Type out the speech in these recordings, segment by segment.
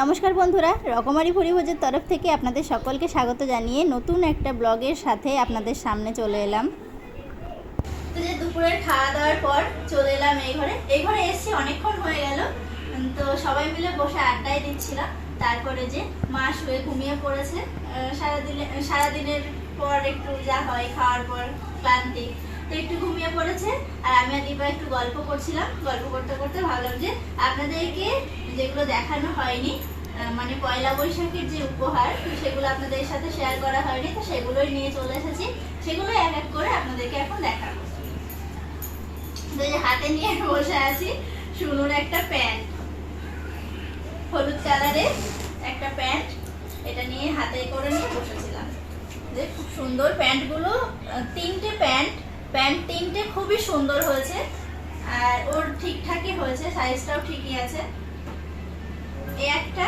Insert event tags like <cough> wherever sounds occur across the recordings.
নমস্কার বন্ধুরা, রকমারি পরিভোজের তরফ থেকে আপনাদের সকলকে স্বাগত জানিয়ে নতুন একটা ব্লগের সাথে আপনাদের সামনে চলে এলাম। তো যে দুপুরের খাওয়া দাওয়ার পর চলে এলাম এই ঘরে। এই ঘরে এসেছি অনেকক্ষণ হয়ে গেল। তো সবাই মিলে বসে আড্ডায় দিচ্ছিলাম। তারপরে যে মা শুয়ে ঘুমিয়ে পড়েছে সারাদিনে, সারাদিনের পর একটু যা হয় খাওয়ার পর ক্লান্তি। তো একটু ঘুমিয়ে পড়েছে। আর আমি আর দীপা একটু গল্প করছিলাম। গল্প করতে করতে ভাবলাম যে আপনাদেরকে যেগুলো দেখানো হয়নি মানে পয়লা বৈশাখের যে উপহার সেগুলো আপনাদের সাথে শেয়ার করা হয়নি, তো সেগুলোই নিয়ে চলে এসেছি। সেগুলো এক এক করে আপনাদেরকে এখন দেখাবো। তো যে হাতে নিয়ে বসে আছি, সুনুর একটা প্যান্ট। হলুদ কালারের একটা প্যান্ট, এটা নিয়ে হাতে করে নিয়ে বসেছিলাম। যে খুব সুন্দর প্যান্টগুলো তিনটে প্যান্ট প্যান্ট তিনটে খুবই সুন্দর হয়েছে। আর ওর ঠিকঠাকই হয়েছে সাইজটাও ঠিকই আছে। এই একটা।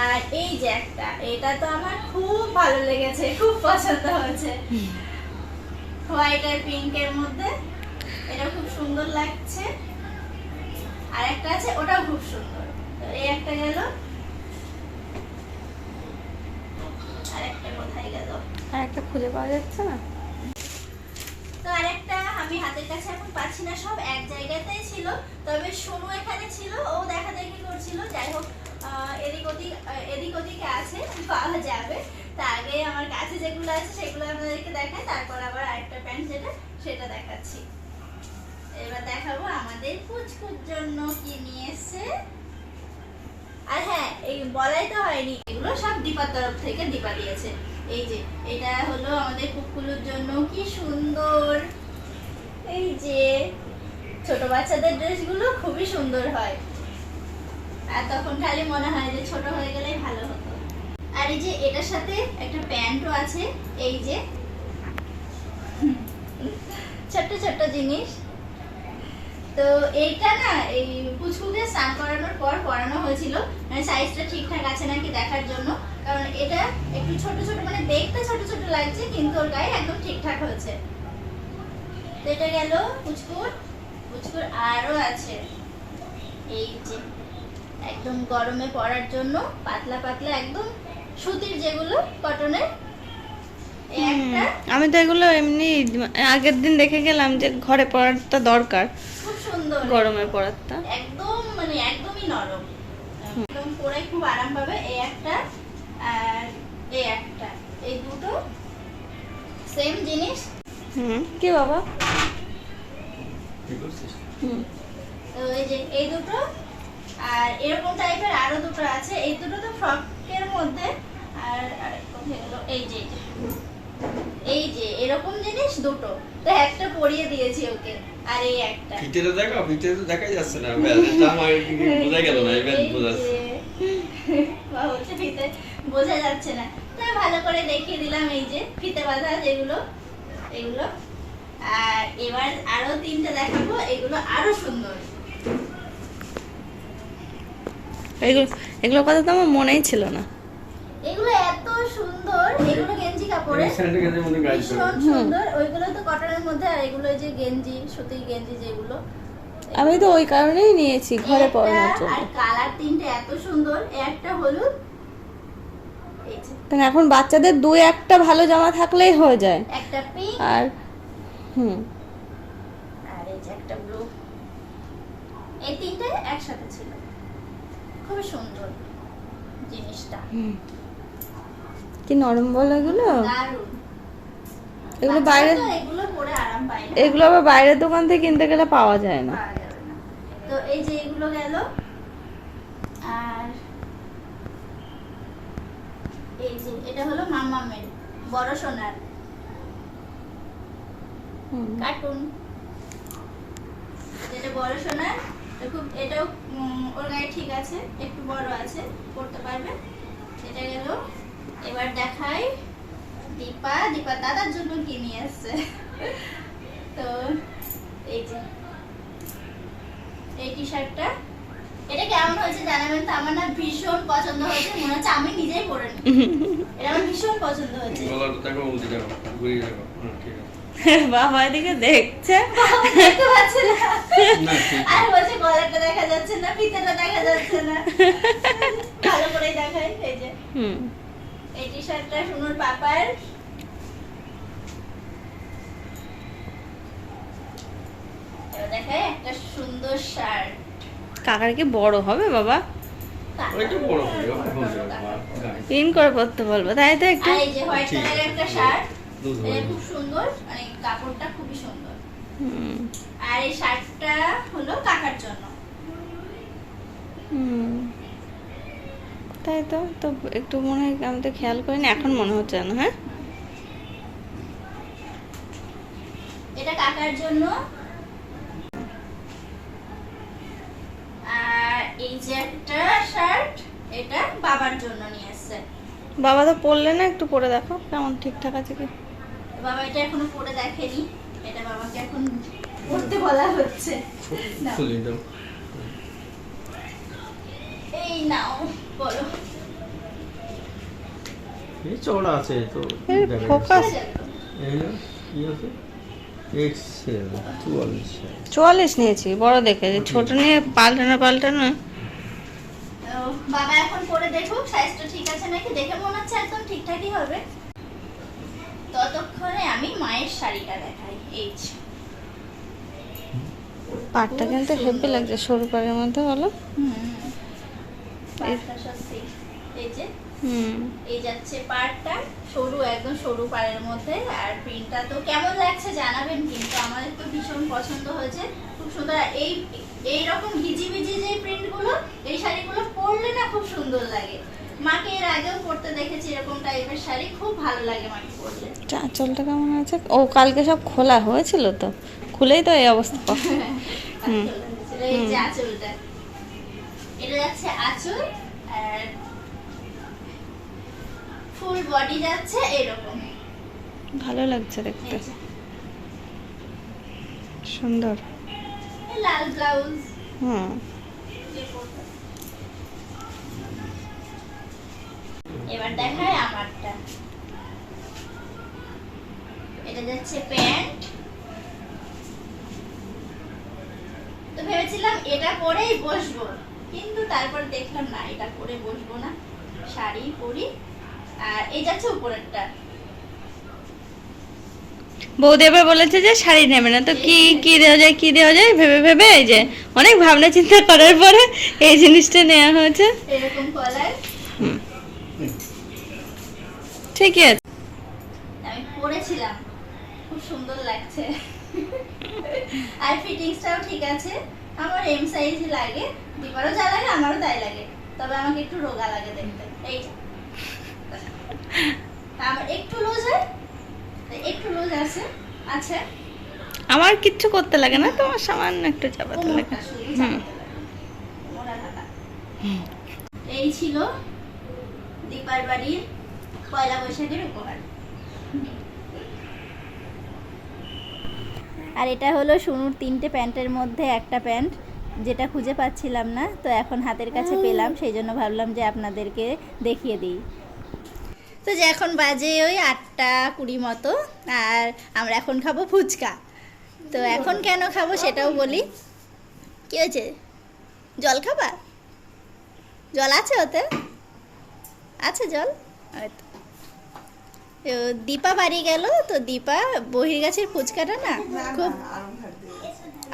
আর এই যে একটা এটা তো আমার খুব ভালো লেগেছে খুব পছন্দ হয়েছে। হোয়াইট আর পিঙ্কের মধ্যে এটা খুব সুন্দর লাগছে। আর একটা আছে ওটাও খুব সুন্দর। তো এই একটা গেল। আর একটা কোথায় গেল? আর একটা খুঁজে পাওয়া যাচ্ছে না? তো আরেকটা আমি হাতের কাছে এখন পাচ্ছি না, সব এক জায়গাতেই ছিল। তবে সোনু এখানে ছিল, ও দেখা দেখি করছিল। যাই হোক এদিক ওদিক এদিক ওদিকে আছে, পাওয়া যাবে। তা আগে আমার কাছে যেগুলো আছে, সেগুলো আপনাদেরকে দেখাই, তারপর আবার আরেকটা প্যান্ট যেটা, সেটা দেখাচ্ছি। এবার দেখাবো আমাদের পুচকুর জন্য কি নিয়ে এসছে আর হ্যাঁ এই বলাই তো হয়নি, এগুলো সব দীপার তরফ থেকে দীপা দিয়েছে। এই যে, এটা হলো আমাদের কুকুলুর জন্য কি সুন্দর। এই যে, ছোট বাচ্চাদের ড্রেসগুলো খুবই সুন্দর হয়। আর তখন খালি মনে হয় যে ছোট হয়ে গেলেই ভালো হতো। আর এই যে, এটার সাথে একটা প্যান্টও আছে, এই যে। ছোট্ট ছোট্ট জিনিস। তো এইটা না, এই পুচকুকে স্নান করানোর পর পরানো হয়েছিল। মানে সাইজটা ঠিকঠাক আছে নাকি দেখার জন্য। কারণ এটা একটু ছোট ছোট মানে দেখতে ছোট ছোট লাগছে কিন্তু ওর গায়ে একদম ঠিকঠাক হয়েছে। তো এটা গেল পুচকুর পুচকুর আরও আছে। এই যে একদম গরমে পরার জন্য পাতলা পাতলা একদম সুতির যেগুলো কটনের আমি তো এগুলো এমনি আগের দিন দেখে গেলাম যে ঘরে পড়াটা দরকার খুব সুন্দর। গরমে পড়াটা একদম মানে একদমই নরম। একদম পরে খুব আরাম পাবে এই একটা আর এই একটা। এই দুটো সেম জিনিস? হুম। কি বাবা? হুম। তো এই যে এই দুটো আর এরকম টাইপের আরও দুটো আছে। এই দুটো তো ফ্রকের মধ্যে আর এই যে। এই যে। এরকম জিনিস দুটো। তো একটা পরিয়ে দিয়েছি ওকে আর এই একটা। ফিটেটা দেখো যাচ্ছে না। ব্যালেন্সটা আমার <laughs> বোঝা গেল না এই বোঝা। বা হচ্ছে ফিতে বোঝা যাচ্ছে না। তো ভালো করে দেখিয়ে দিলাম এই যে ফিতে বাঁধা যেগুলো এগুলো। আর এবার আরও তিনটে দেখাবো এগুলো আরও সুন্দর। এগুলো এগুলোর কথা তো আমার মনেই ছিল না। এগুলো এত সুন্দর এগুলো গেঞ্জি কাপড়ে সুন্দর। ওইগুলো তো কটনের মধ্যে আর এগুলো যে গেঞ্জি সুতির গেঞ্জি যেগুলো। আমি তো ওই কারণেই নিয়েছি ঘরে পড়ানোর জন্য আর কালার তিনটে এত সুন্দর একটা হলুদ এই যে। কারণ এখন বাচ্চাদের দুই একটা ভালো জামা থাকলেই হয়ে যায়। একটা পিঙ্ক আর হুম। আর এই যে একটা ব্লু এই তিনটে একসাথে ছিল। খুবই সুন্দর জিনিসটা। হুম। কি নরম বল এগুলো? এগুলো বাইরে এগুলো পরে আরাম পায় এগুলো আবার বাইরের দোকান থেকে কিনতে গেলে পাওয়া যায় না। তো এই যে এগুলো গেল। আর এই যে এটা হলো মাম্মামের বড় সোনার। কার্টুন। যেটা বড় সোনার খুব এটাও ওর গায়ে ঠিক আছে একটু বড় আছে পড়তে পারবে। এটা গেল। এবার দেখাই দীপা। দীপা দাদার জন্য কি নিয়ে আসছে তো এই যে। এই টি শার্টটা এটা কেমন হয়েছে জানাবেন? তো আমার না ভীষণ পছন্দ হয়েছে। মনে হচ্ছে আমি নিজেই পরে নিই এটা আমার ভীষণ পছন্দ হয়েছে। গলাটা দেখো উল্টে দেখো ঘুরিয়ে দেখো। ঠিক আছে। <laughs> বাবা এদিকে দেখছে। দেখতে পাচ্ছে না? আর বলছে গলাটা দেখা যাচ্ছে না ফিতেটা দেখা যাচ্ছে না। <laughs> ভালো দেখায় এই যে। হুম। এই টি শার্টটা শুনুর পাপার এবার দেখায় একটা সুন্দর শার্ট। কাকার কি বড় হবে বাবা? পিন করে পড়তে বলব তাই তো একটু? এই যে হোয়াইট কালারের একটা শার্ট দুধ এটা খুব সুন্দর মানে কাপড়টা খুবই সুন্দর। হুম। আর এই শার্টটা হলো কাকার জন্য। তাই তো তো একটু মনে হয় আমি তো খেয়াল করিনি এখন মনে হচ্ছে না হ্যাঁ? এটা কাকার জন্য আর এই যে একটা শার্ট এটা বাবার জন্য নিয়ে এসেছে। বাবা তো পড়লে না একটু পরে দেখো কেমন ঠিকঠাক আছে কি। বাবা এটা এখনও পরে দেখেনি এটা বাবাকে এখন পড়তে বলা হচ্ছে। খুলে দাও। এই নাও বলো। এই চওড়া আছে তো আছে? চুয়াল্লিশ। নিয়েছি বড় দেখে ছোট নিয়ে পাল্টানো পাল্টানো। বাবা এখন পরে দেখুক সাইজটা ঠিক আছে নাকি? দেখে মনে হচ্ছে একদম ঠিকঠাকই হবে। ততক্ষণে আমি মায়ের শাড়িটা দেখাই। এই পাটটা কিন্তু হেভি লাগছে সরু পাড়ের মধ্যে বলো? এই যে। হুম। এই যাচ্ছে পাড়টা সরু একদম সরু পাড়ের মধ্যে। আর প্রিন্টটা তো কেমন লাগছে জানাবেন কিন্তু আমাদের তো ভীষণ পছন্দ হয়েছে। খুব সুন্দর। এই এই রকম ভিজি ভিজি যে প্রিন্টগুলো এই শাড়িগুলো পরলে না খুব সুন্দর লাগে। মাকে এর আগেও পরতে দেখেছি এরকম টাইপের শাড়ি খুব ভালো লাগে মাকে পরলে আঁচলটা কেমন আছে ও কালকে সব খোলা হয়েছিল তো? খুলেই তো এই অবস্থা। <laughs> হুম। এই যে আঁচলটা। এটা যাচ্ছে আঁচল আর ফুল বডি যাচ্ছে এরকম। ভালো লাগছে দেখতে। সুন্দর। লাল ব্লাউজ। হুম এবার দেখায় আমারটা এটা যাচ্ছে প্যান্ট। তো ভেবেছিলাম এটা পরেই বসবো কিন্তু তারপর দেখলাম না এটা পরে বসবো না। শাড়ি পরি আর এই যাচ্ছে উপরেরটা। বলেছে যে শাড়ি নেবে না তো কি কি দেওয়া যায় কি দেওয়া যায়? ভেবে ভেবে এই যে অনেক ভাবনা চিন্তা করার পরে এই জিনিসটা নেওয়া হয়েছে। এরকম কলার। ঠিকই আছে। আমি পরেছিলাম খুব সুন্দর লাগছে। আর ফিটিংসটাও ঠিক আছে। আমার এম সাইজই লাগে। দিবারও যা লাগে আমারও তাই লাগে। তবে আমাকে একটু রোগা লাগে দেখতে। এই আমার একটু লুজ হয় একটু লুজ আছে। আছে আমার কিচ্ছু করতে লাগে না তোমার সামান্য একটু চাপাতে লাগে। এই ছিল দীপার বাড়ির পয়লা বৈশাখের উপহার। আর এটা হলো সুনুর তিনটে প্যান্টের মধ্যে একটা প্যান্ট যেটা খুঁজে পাচ্ছিলাম না তো এখন হাতের কাছে পেলাম সেই জন্য ভাবলাম যে আপনাদেরকে দেখিয়ে দিই। তো যে এখন বাজে ওই আটটা কুড়ি মতো আর আমরা এখন খাব ফুচকা। তো এখন কেন খাব সেটাও বলি। কি হয়েছে? জল খাবা? জল আছে ওতে? আছে জল? দীপা বাড়ি গেল তো দীপা বহির গাছের ফুচকাটা না খুব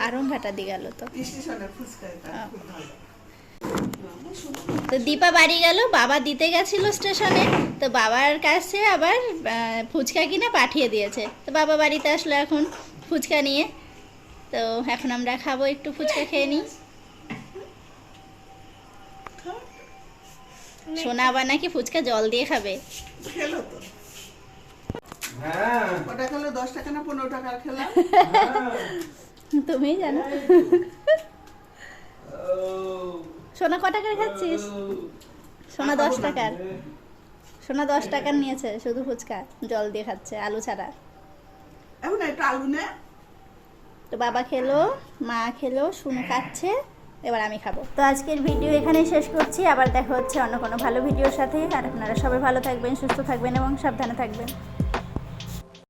আরং ঘাটা দিয়ে গেল তো। তো দীপা বাড়ি গেল বাবা দিতে গেছিল স্টেশনে তো বাবার কাছে আবার ফুচকা কিনে পাঠিয়ে দিয়েছে। তো বাবা বাড়িতে আসলো এখন ফুচকা নিয়ে। তো এখন আমরা খাব একটু ফুচকা খেয়ে নিই। সোনা আবার নাকি ফুচকা জল দিয়ে খাবে। খেলো তো। হ্যাঁ। ওটা খেলো দশ টাকা না পনেরো টাকা? খেলাম তুমি জানো। সোনা ক টাকার খাচ্ছিস? সোনা দশ টাকার। সোনা দশ টাকার নিয়েছে শুধু ফুচকা জল দিয়ে খাচ্ছে আলু ছাড়া। এখন একটু আলু নে। তো বাবা খেলো মা খেলো শুনু খাচ্ছে। এবার আমি খাব। তো আজকের ভিডিও এখানেই শেষ করছি। আবার দেখা হচ্ছে অন্য কোনো ভালো ভিডিওর সাথে। আর আপনারা সবাই ভালো থাকবেন, সুস্থ থাকবেন এবং সাবধানে থাকবেন।